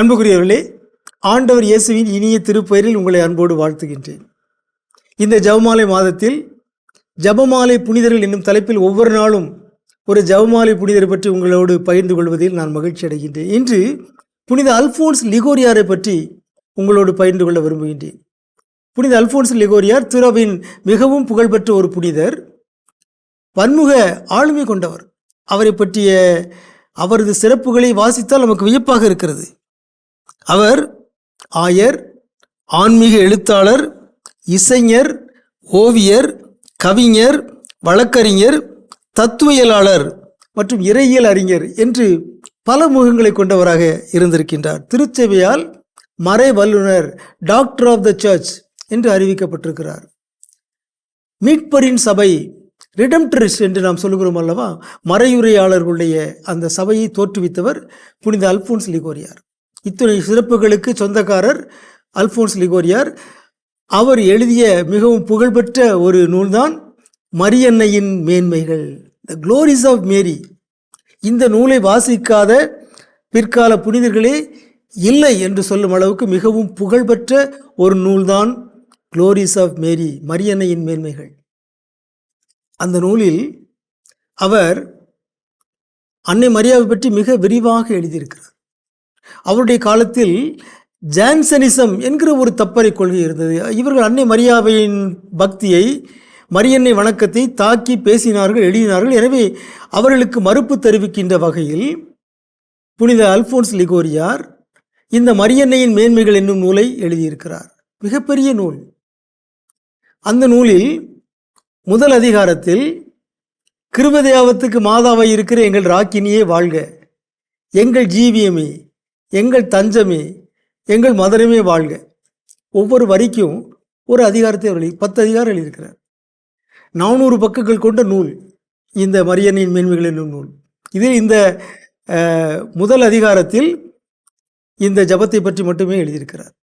அன்புக்குரியவர்களே ஆண்டவர் இயேசுவின் இனிய திருப்பெயரில் உங்களை அன்போடு வாழ்த்துகின்றேன். இந்த ஜெபமாலை மாதத்தில் ஜெபமாலை புனிதர்கள் என்னும் தலைப்பில் ஒவ்வொரு நாளும் ஒரு ஜெபமாலை புனிதர் பற்றி உங்களோடு பகிர்ந்து கொள்வதில் நான் மகிழ்ச்சி அடைகின்றேன். இன்று புனித அல்ஃபோன்ஸ் லிகோரியாரை பற்றி உங்களோடு பகிர்ந்து கொள்ள விரும்புகின்றேன். புனித அல்ஃபோன்ஸ் லிகோரியார் துறவின் மிகவும் புகழ்பெற்ற ஒரு புனிதர் பன்முக ஆளுமை கொண்டவர். அவரை பற்றிய அவரது சிறப்புகளை வாசித்தால் நமக்கு வியப்பாக இருக்கிறது. அவர் ஆயர் ஆன்மீக எழுத்தாளர் இசைஞர் ஓவியர் கவிஞர் வழக்கறிஞர் தத்துவியலாளர் மற்றும் இறையியல் அறிஞர் என்று பல முகங்களை கொண்டவராக இருந்திருக்கின்றார். திருச்சபையால் மறை வல்லுனர் டாக்டர் ஆஃப் த சர்ச் என்று அறிவிக்கப்பட்டிருக்கிறார். மீட்பரின் சபை ரிடம்ட்ரிஸ் என்று நாம் சொல்லுகிறோம் அல்லவா? மறையுரையாளர்களுடைய அந்த சபையை தோற்றுவித்தவர் புனித அல்போன்ஸ் லிகோரியார். இத்துணை சிறப்புகளுக்கு சொந்தக்காரர் அல்போன்ஸ் லிகோரியார். அவர் எழுதிய மிகவும் புகழ்பெற்ற ஒரு நூல்தான் மரியன்னையின் மேன்மைகள். த க்ளோரிஸ் ஆஃப் மேரி இந்த நூலை வாசிக்காத பிற்கால புனிதர்களே இல்லை என்று சொல்லும் அளவுக்கு மிகவும் புகழ்பெற்ற ஒரு நூல்தான் க்ளோரிஸ் ஆஃப் மேரி மரியன்னையின் மேன்மைகள். அந்த நூலில் அவர் அன்னை மரியாவை பற்றி மிக விரிவாக எழுதியிருக்கிறார். அவருடைய காலத்தில் ஜான்சனிசம் என்கிற ஒரு தப்பறை கொள்கை இருந்தது. இவர்கள் அன்னை மரியாவையின் பக்தியை மரியன்னை வணக்கத்தை தாக்கி பேசினார்கள் எழுதினார்கள். எனவே அவர்களுக்கு மறுப்பு தெரிவிக்கின்ற வகையில் புனித அல்போன்ஸ் லிகோரியார் இந்த மரியன்னையின் மேன்மைகள் என்னும் நூலை எழுதியிருக்கிறார். மிகப்பெரிய நூல். அந்த நூலில் முதல் அதிகாரத்தில் கிருபதேவத்துக்கு மாதாவை இருக்கிற எங்கள் ராக்கினியே வாழ்க எங்கள் ஜீவியமே எங்கள் தஞ்சமே எங்கள் மதுரமே வாழ்க. ஒவ்வொரு வரிக்கும் ஒரு அதிகாரத்தை அவர் எழுதி பத்து அதிகாரம் எழுதியிருக்கிறார். நானூறு பக்கங்கள் கொண்ட நூல் இந்த மரியனின் மேன்மைகள் என்னும் நூல். இதில் இந்த முதல் அதிகாரத்தில் இந்த ஜபத்தை பற்றி மட்டுமே எழுதியிருக்கிறார்.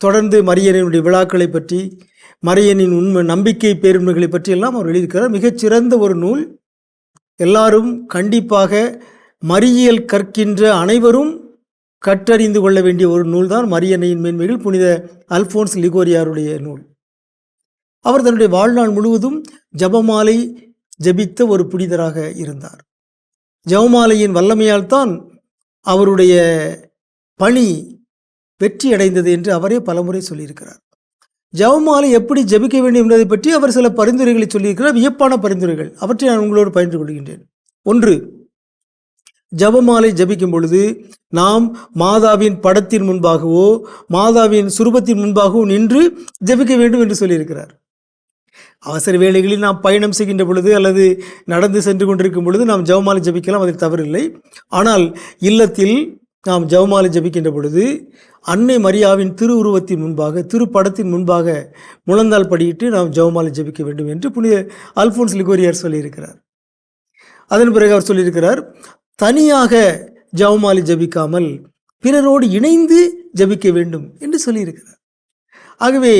தொடர்ந்து மரியனினுடைய விழாக்களை பற்றி மரியனின் உண்மை நம்பிக்கை பேருண்மைகளை பற்றி எல்லாம் அவர் எழுதியிருக்கிறார். மிகச்சிறந்த ஒரு நூல். எல்லாரும் கண்டிப்பாக மறியியல் கற்கின்ற அனைவரும் கற்றறிந்து கொள்ள வேண்டிய ஒரு நூல்தான் மரியன்னையின் மேன்மைகள் புனித அல்போன்ஸ் லிகோரியாருடைய நூல். அவர் தன்னுடைய வாழ்நாள் முழுவதும் ஜபமாலை ஜெபித்த ஒரு புனிதராக இருந்தார். ஜெபமாலையின் வல்லமையால் தான் அவருடைய பணி வெற்றி அடைந்தது என்று அவரே பலமுறை சொல்லியிருக்கிறார். ஜெபமாலை எப்படி ஜெபிக்க வேண்டும் என்பதை பற்றி அவர் சில பரிந்துரைகளை சொல்லியிருக்கிறார். வியப்பான பரிந்துரைகள். அவற்றை நான் உங்களோடு பகிர்ந்து கொள்கின்றேன். ஒன்று ஜெபமாலை ஜபிக்கும் பொழுது நாம் மாதாவின் படத்தின் முன்பாகவோ மாதாவின் சுரூபத்தின் முன்பாகவோ நின்று ஜெபிக்க வேண்டும் என்று சொல்லியிருக்கிறார். அவசர வேளைகளில் நாம் பயணம் செய்கின்ற பொழுது அல்லது நடந்து சென்று கொண்டிருக்கும் பொழுது நாம் ஜெபமாலை ஜெபிக்கலாம் அதில் தவறில்லை. ஆனால் இல்லத்தில் நாம் ஜெபமாலை ஜெபிக்கின்ற பொழுது அன்னை மரியாவின் திருவுருவத்தின் முன்பாக திருப்படத்தின் முன்பாக முழந்தால் படியிட்டு நாம் ஜெபமாலை ஜெபிக்க வேண்டும் என்று புனித அல்போன்ஸ் லிகோரியார் சொல்லியிருக்கிறார். அதன் பிறகு அவர் சொல்லியிருக்கிறார் தனியாக ஜெபமாலை ஜெபிக்காமல் பிறரோடு இணைந்து ஜெபிக்க வேண்டும் என்று சொல்லியிருக்கிறார். ஆகவே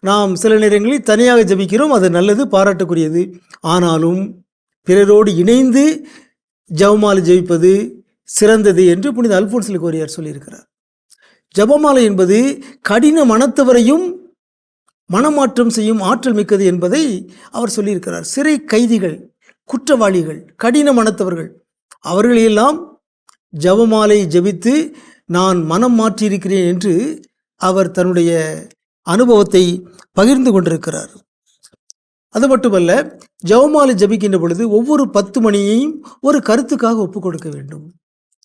நாம் சில நேரங்களில் தனியாக ஜெபிக்கிறோம் அது நல்லது பாராட்டக்கூடியது ஆனாலும் பிறரோடு இணைந்து ஜெபமாலை ஜெபிப்பது சிறந்தது என்று புனித அல்போன்சில் கோரியார் சொல்லியிருக்கிறார். ஜெபமாலை என்பது கடின மனத்தவரையும் மனமாற்றம் செய்யும் ஆற்றல் மிக்கது என்பதை அவர் சொல்லியிருக்கிறார். சிறை கைதிகள் குற்றவாளிகள் கடின மனத்தவர்கள் அவர்களையெல்லாம் ஜெபமாலை ஜெபித்து நான் மனம் மாற்றியிருக்கிறேன் என்று அவர் தன்னுடைய அனுபவத்தை பகிர்ந்து கொண்டிருக்கிறார். அது மட்டுமல்ல ஜெபமாலை ஜெபிக்கின்ற பொழுது ஒவ்வொரு பத்து மணியையும் ஒரு கருத்துக்காக ஒப்பு கொடுக்க வேண்டும்.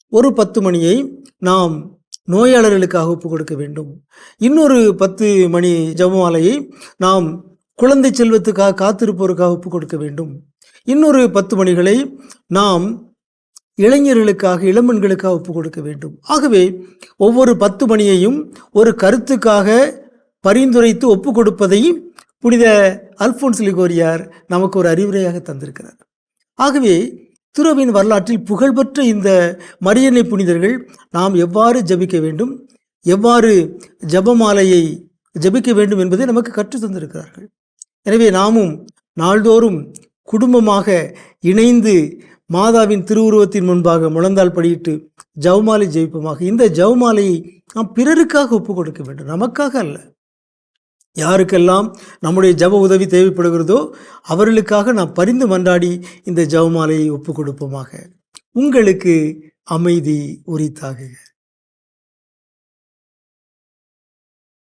ஒரு பத்து மணியை நாம் நோயாளர்களுக்காக ஒப்பு கொடுக்க வேண்டும். இன்னொரு பத்து மணி ஜெபமாலையை நாம் குழந்தை செல்வத்துக்காக காத்திருப்போருக்காக ஒப்பு கொடுக்க வேண்டும். இன்னொரு பத்து மணிகளை நாம் இளைஞர்களுக்காக இளமண்களுக்காக ஒப்பு கொடுக்க வேண்டும். ஆகவே ஒவ்வொரு பத்து மணியையும் ஒரு கருத்துக்காக பரிந்துரைத்து ஒப்பு கொடுப்பதை புனித அல்போன்ஸ் லிகோரியார் நமக்கு ஒரு அறிவுரையாக தந்திருக்கிறார். ஆகவே துறவின் வரலாற்றில் புகழ்பெற்ற இந்த மரியணை புனிதர்கள் நாம் எவ்வாறு ஜபிக்க வேண்டும் எவ்வாறு ஜெபமாலையை ஜெபிக்க வேண்டும் என்பதை நமக்கு கற்றுத் தந்திருக்கிறார்கள். எனவே நாமும் நாள்தோறும் குடும்பமாக இணைந்து மாதாவின் திருவுருவத்தின் முன்பாக முழந்தால் படியிட்டு ஜவுமாலை ஜெயிப்போமாக. இந்த ஜவுமாலையை நாம் பிறருக்காக ஒப்பு கொடுக்க வேண்டும். நமக்காக அல்ல. யாருக்கெல்லாம் நம்முடைய ஜப உதவி தேவைப்படுகிறதோ அவர்களுக்காக நாம் பரிந்து மன்றாடி இந்த ஜவுமாலையை ஒப்பு கொடுப்போமாக. உங்களுக்கு அமைதி உரித்தாகுக.